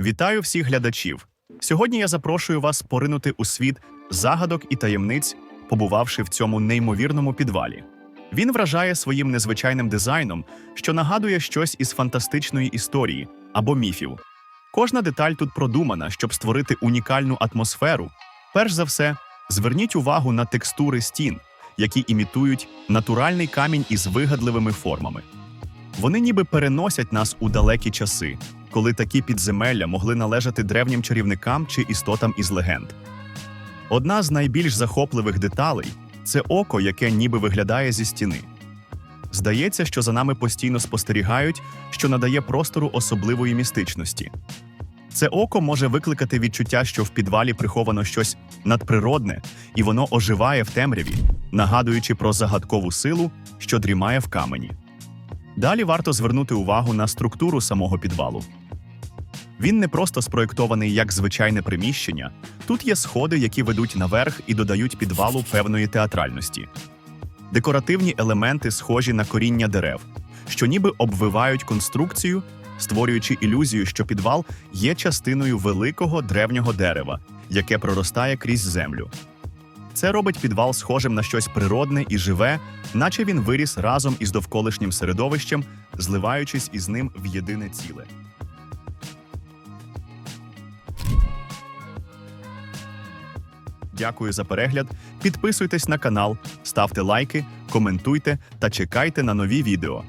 Вітаю всіх глядачів. Сьогодні я запрошую вас поринути у світ загадок і таємниць, побувавши в цьому неймовірному підвалі. Він вражає своїм незвичайним дизайном, що нагадує щось із фантастичної історії або міфів. Кожна деталь тут продумана, щоб створити унікальну атмосферу. Перш за все, зверніть увагу на текстури стін, які імітують натуральний камінь із вигадливими формами. Вони ніби переносять нас у далекі часи, коли такі підземелля могли належати древнім чарівникам чи істотам із легенд. Одна з найбільш захопливих деталей це око, яке ніби виглядає зі стіни. Здається, що за нами постійно спостерігають, що надає простору особливої містичності. Це око може викликати відчуття, що в підвалі приховано щось надприродне, і воно оживає в темряві, нагадуючи про загадкову силу, що дрімає в камені. Далі варто звернути увагу на структуру самого підвалу. Він не просто спроєктований як звичайне приміщення. Тут є сходи, які ведуть наверх і додають підвалу певної театральності. Декоративні елементи схожі на коріння дерев, що ніби обвивають конструкцію, створюючи ілюзію, що підвал є частиною великого древнього дерева, яке проростає крізь землю. Це робить підвал схожим на щось природне і живе, наче він виріс разом із довколишнім середовищем, зливаючись із ним в єдине ціле. Дякую за перегляд. Підписуйтесь на канал, ставте лайки, коментуйте та чекайте на нові відео.